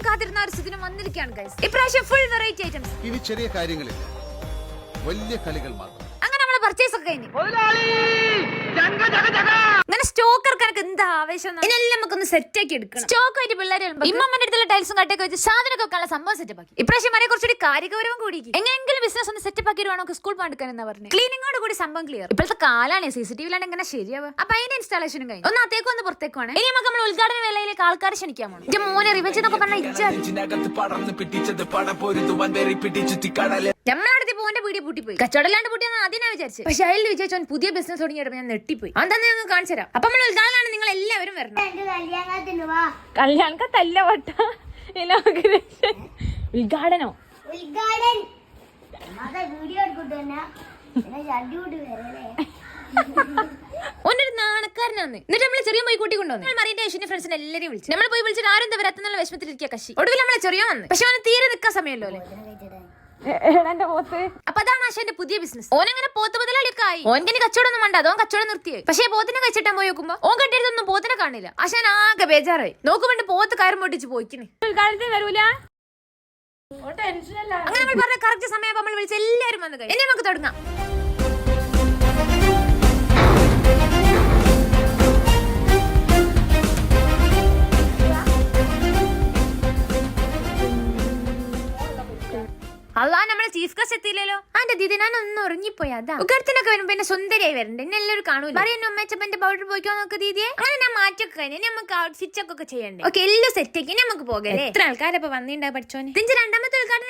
ഓണത്തിന് കാത്തിരുന്ന ഒരു സുദിനം വന്നിരിക്കുകയാണ് ഗൈസ് ഇപ്രാവശ്യം ഫുൾ വെറൈറ്റി ഐറ്റംസ് ഇനി ചെറിയ കാര്യങ്ങളില്ല. വലിയ കളികൾ മാത്രം. അങ്ങനെ നമ്മൾ പർച്ചേസ് ഒക്കെ കഴിഞ്ഞു. അങ്ങനെ എന്താ ആവേശം ഇതിനെല്ലാം നമുക്കൊന്ന് സെറ്റ് ആക്കി എടുക്കണം. സ്റ്റോക്ക് ആയിട്ട് പിള്ളേർ ഇമ്മമ്മന്റെ അടുത്തുള്ള ടൈൽസും കട്ടൊക്കെ വെച്ച് സാധനമൊക്കെ വെക്കാനുള്ള സംഭവം സെറ്റപ്പ് ആക്കി. ഇപ്രാവശ്യം വരെ കുറച്ചുകൂടി കാര്യഗൗരവം കൂടി എങ്ങനെയെങ്കിലും ബിസിനസ് ഒന്ന് സെറ്റപ്പ് ആക്കി വേണം സ്കൂൾ പണിക്കാൻ എന്നാ പറഞ്ഞു? ക്ലീനിങ്ങോട് കൂടി സംഭവം ക്ലിയർ ഇപ്പോഴത്തെ കാലാണ് സി സി ടി വിയിലാണ് എങ്ങനെ ശരിയാവുക? അപ്പൊ അതിന്റെ ഇൻസ്റ്റാളേഷനും കഴിഞ്ഞു. ഒന്ന് അത്തേക്കും ഒന്ന് പുറത്തേക്കുമാണ് ഇനി നമുക്ക് നമ്മൾ ഉദ്ഘാടന വേളയിലേക്ക് ആൾക്കാരെ ക്ഷണിക്കാൻ പോകണം എന്റെ മോനെ റിവെഞ്ച് എന്നൊക്കെ പറഞ്ഞാൽ ഇജ്ജ നെഞ്ചിനകത്ത് വീഡിയോ പൂട്ടിപ്പോയി. കച്ചവടമില്ലാണ്ട് പൂട്ടിയെന്ന് ആദ്യം ഞാൻ വിചാരിച്ചു. പക്ഷെ അയാൾ വിചാരിച്ചു അവൻ പുതിയ ബിസിനസ് തുടങ്ങിയപ്പോൾ ഞാൻ നെട്ടിപ്പോയി അതെന്താ നിങ്ങൾക്ക് കാണിച്ചു തരാം. അപ്പൊ നമ്മൾ ഉദ്ഘാടനമാണ് നിങ്ങൾ എല്ലാവരും വരണം വാ. കല്യാണക്കത്തല്ല വട്ട. ഉദ്ഘാടനോ? ഉദ്ഘാടൻ. വീഡിയോ എടുക്കട്ടെ തന്നെ ഓനൊരു നാണക്കാരനാണ് എന്നിട്ട് നമ്മളെ ചെറിയ പോയി കൂട്ടി കൊണ്ടുവന്നു. മറിയന്റെ യേശുവിന്റെ ഫ്രണ്ട്സിനെ എല്ലാവരും വിളിച്ചു. നമ്മൾ പോയി വിളിച്ചിട്ട് ആരും എന്താ വരാത്തെന്നുള്ള വിഷമത്തിലിരിക്കുക കശി. ഒടുവിൽ നമ്മളെ ചെറിയ വന്ന്. പക്ഷെ അവന് തീരെ നിൽക്കാൻ സമയമല്ലോ അല്ലേ? അപ്പൊ അതാണ് ആശാന്റെ പുതിയ ബിസിനസ് ഓനങ്ങനെ പോത്ത് മുതലാളിയൊക്കെ ആയി. ഓൻകിന് കച്ചവടം ഒന്നും വേണ്ട. അതോൻ കച്ചവടം നിർത്തിയായി. പക്ഷേ പോത്തിനെ കഴിച്ചിട്ടാൻ പോയി നോക്കുമ്പോ ഓൻ കെട്ടിയതൊന്നും പോത്തിനെ കാണില്ല. ആശാൻ ആകെ ബേജാറായി. നോക്കുമ്പോണ്ട് പോത്ത് കയറും പൊട്ടിച്ച് പോയിക്കിന്. വരൂല? അങ്ങനെ നമ്മൾ പറഞ്ഞ കറക്റ്റ് സമയം നമ്മൾ വിളിച്ച എല്ലാരും വന്നു കഴിഞ്ഞു ഇനി നമുക്ക് തുടങ്ങാം. അല്ലാ നമ്മളെ ചീഫ് ഗസ്റ്റ് എത്തിയില്ലല്ലോ? ആന്റെ ദീദി ഞാൻ ഒന്ന് ഉറങ്ങിപ്പോയി അതാ. ഉക്കടത്തിനൊക്കെ വരുമ്പോ എന്നെ സുന്ദരിയായി വരണ്ടേ? എന്നെ എല്ലാവരും കാണൂല? പറയുന്നു അമ്മച്ചപ്പന്റെ പൗഡർ പോയിക്കോ നോക്ക് ദീദിയെ അങ്ങനെ ഞാൻ മാറ്റൊക്കെ കഴിഞ്ഞാൽ നമുക്ക് ഔട്ട്ഫിറ്റ് ഒക്കെ ചെയ്യണ്ടേ? ഓക്കെ എല്ലാം സെറ്റ് ആക്കി നമുക്ക് പോകാം എത്ര ആൾക്കാരപ്പോ വന്നിണ്ടാ പഠിച്ചോനെ? ഇതിന്റെ രണ്ടാമത്തെ ഉദ്ഘാടനം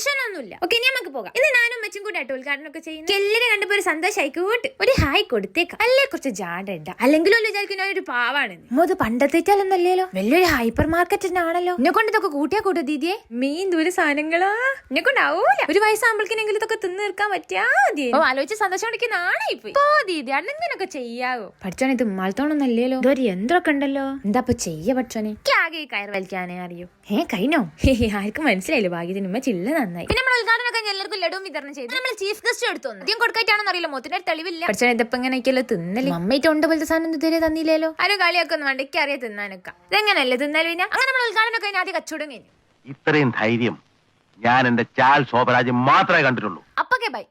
ടെൻഷൻ ഒന്നുമില്ല ഓക്കെ ഇനി നമുക്ക് പോകാം. ഇത് ഞാനും അമ്മച്ചും കൂടെ ആയിട്ട് ഉദ്ഘാടനം ഒക്കെ ചെയ്യുന്നു എല്ലാവരും കണ്ടപ്പോ ഒരു സന്തോഷമായി കൂട്ട് ഒരു ഹായ് കൊടുത്തേക്കാം. അല്ലേ കുറച്ച് ജാടണ്ട. അല്ലെങ്കിൽ വിചാരിക്കുന്ന ഒരു പാവാണ് അത് പണ്ടത്തേറ്റല്ലല്ലോ വലിയൊരു ഹൈപ്പർ മാർക്കറ്റ് ആണല്ലോ. എന്നെ കൊണ്ട് ഇതൊക്കെ കൂട്ടിയാ കൂട്ടോ ദീദിയെ? മീൻ ദൂര സാധനങ്ങളാ. എന്നെ കൊണ്ടാവൂല ഒരു വയസ്സാകുമ്പോഴേക്കിനെങ്കിലും ഇതൊക്കെ തിന്നു തീർക്കാൻ പറ്റിയാ മതി ഓ ആലോചിച്ച് സന്തോഷം കൊടുക്കുന്ന ആണേ പോയി പോ ദീദി. അല്ലെങ്കിലൊക്കെ ചെയ്യാവോ? പഠിച്ചോനെ ഇത് ഉമ്മാളത്തോണൊന്നല്ലല്ലോ ഇതൊരു യന്ത്രമൊക്കെ ഉണ്ടല്ലോ. എന്താ ഇപ്പൊ ചെയ്യ പഠിച്ചോനെ ആകെ കയർ വലിക്കാനേ അറിയോ. ഏ കഴിഞ്ഞോ? ആർക്കും മനസ്സിലായില്ല. ഭാഗ്യത്തിന് ഉമ്മ ചില്ല നന്നായി. പിന്നെ നമ്മൾ ഉദ്ഘാടനം കഴിഞ്ഞ് എല്ലാവർക്കും ലഡുവും വിതരണം ചെയ്തു. നമ്മൾ ചീഫ് ഗസ്റ്റ് എടുത്തു ആദ്യം കൊടുക്കായിട്ടാണെന്ന് അറിയില്ല മുത്തിന് ഒരു തെളിവില്ല. പക്ഷേ ഇതിപ്പോ എങ്ങനെയൊക്കെയല്ലോ തിന്നല്ലേ അമ്മയിട്ട് ഉണ്ട് പോലത്തെ സാധനം ഇതുവരെ തന്നില്ലല്ലോ. ആരും കളിയൊക്കെ ഒന്നും വേണ്ട അറിയാം തിന്നാനൊക്കെ. ഇതെങ്ങനല്ലേ തിന്നാൽ പിന്നെ? അങ്ങനെ നമ്മൾ ഉദ്ഘാടനം കഴിഞ്ഞ് ആദ്യം കച്ചവടം കഴിഞ്ഞു. ഇത്രയും ധൈര്യം ഞാൻ എന്റെ ചാൽ ശോഭരാജ് മാത്രമേ കണ്ടിട്ടുള്ളൂ. അപ്പൊക്കെ ബൈ